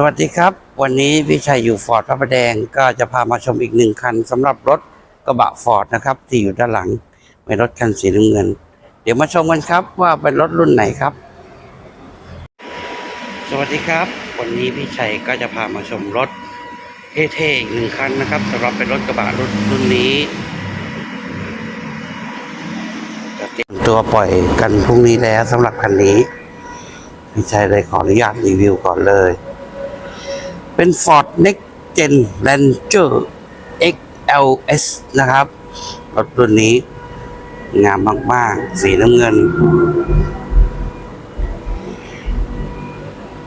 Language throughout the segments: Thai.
สวัสดีครับ วันนี้พี่ชัยอยู่ฟอร์ดพระประแดงก็จะพามาชมอีกหนึ่งคันสำหรับรถกระบะฟอร์ดนะครับ ที่อยู่ด้านหลังเป็นรถคันสีน้ำเงิน เดี๋ยวมาชมกันครับว่าเป็นรถรุ่นไหนครับ สวัสดีครับ วันนี้พี่ชัยก็จะพามาชมรถเท่ๆอีกหนึ่งคันนะครับสำหรับเป็นรถกระบะรุ่นรุ่นนี้จะเตรียมตัวปล่อยกันพรุ่งนี้แล้วสำหรับคันนี้พี่ชัยเลยขออนุญาตรีวิวก่อนเลย เป็น Ford Next Gen Ranger XLS นะครับ รถรุ่นนี้ งามมาก ๆ สีน้ำเงิน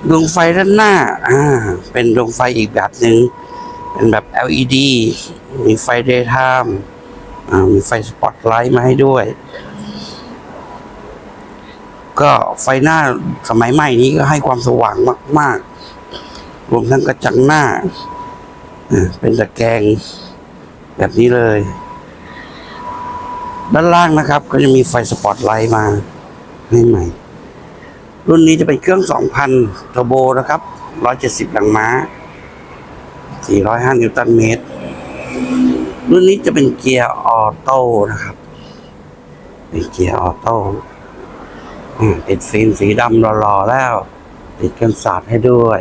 ดวงไฟด้านหน้า อ่า เป็นดวงไฟอีกแบบหนึ่ง เป็นแบบ LED มีไฟ daytime อ่า มีไฟสปอตไลท์มาให้ด้วยก็ไฟหน้าสมัยใหม่นี้ก็ให้ความสว่างมาก รวมทั้งกระจังหน้า เป็นตะแกรงแบบนี้เลย ด้านล่างนะครับ ก็จะมีไฟสปอตไลท์มาให้ใหม่ รุ่นนี้จะเป็นเครื่อง 2,000เทอร์โบนะครับ 170แรงม้า 405 นิวตันเมตร รุ่นนี้จะเป็นเกียร์ออโต้นะครับ เป็นเกียร์ออโต้ติดฟิล์มสีดำหล่อๆแล้ว ติดกันสาดให้ด้วย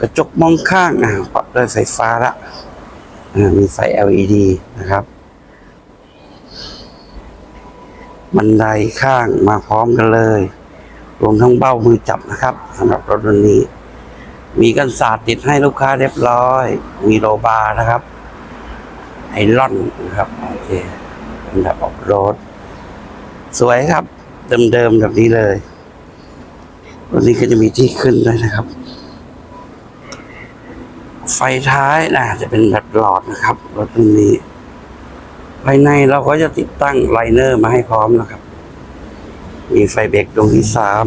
กระจกมองข้างอะปรับด้วยไฟฟ้าละมีไฟ LED นะครับ บันไดข้างมาพร้อมกันเลย รวมทั้งเบ้ามือจับนะครับสำหรับรถรุ่นนี้ มีกันสาดติดให้ลูกค้าเรียบร้อย มีโลบาร์นะครับ ไอรอนนะครับ โอเคเป็นแบบออฟโรด สวยครับ เดิมๆแบบนี้เลยรุ่นนี้ก็จะมีที่ขึ้นด้วยนะครับ ไฟท้ายนะจะเป็นแบบหลอดนะครับรถรุ่นนี้ภายในเราก็จะติดตั้งไลเนอร์มาให้พร้อมนะครับ มีไฟเบรกดวงที่สาม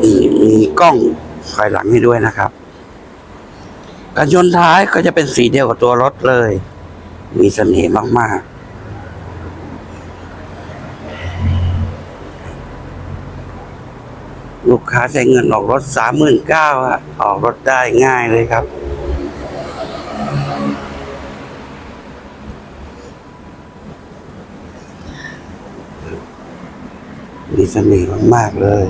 มีมีกล้องถอยหลังให้ด้วยนะครับกันชนท้ายก็จะเป็นสีเดียวกับตัวรถเลย มีเสน่ห์มากๆ ลูกค้าใช้เงินออกรถสามหมื่นเก้าอะออกรถได้ง่ายเลยครับมีเสน่ห์มาก ๆ เลย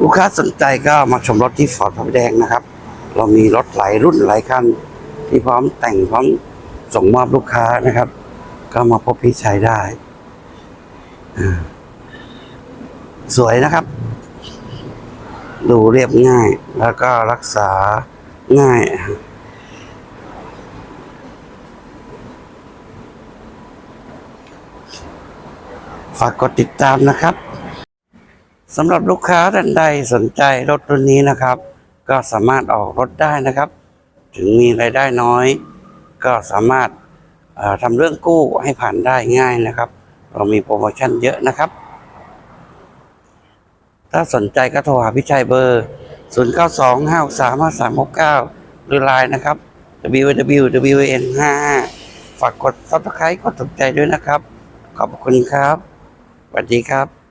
ลูกค้าสนใจก็มาชมรถที่ฟอร์ดพระประแดงนะครับ เรามีรถหลายรุ่นหลายคัน ที่พร้อมแต่งพร้อมส่งมอบลูกค้านะครับ ก็มาพบพี่ชัยได้ สวยนะครับ ดูเรียบง่าย แล้วก็รักษาง่าย ฝากกดติดตามนะครับสำหรับลูกค้าท่านใดสนใจรถรุ่นนี้นะครับ ก็สามารถออกรถได้นะครับ ถึงมีรายได้น้อย ก็สามารถ ทำเรื่องกู้ให้ผ่านได้ง่ายนะครับ เรามีโปรโมชั่นเยอะนะครับ ถ้าสนใจก็โทรหาพี่ชัยเบอร์ 0 9 2 5 3 5 3 6 9 หรือไลน์นะครับ www n 5ฝากกด subscribe กดถูกใจด้วยนะครับ ขอบคุณครับสวัสดีครับ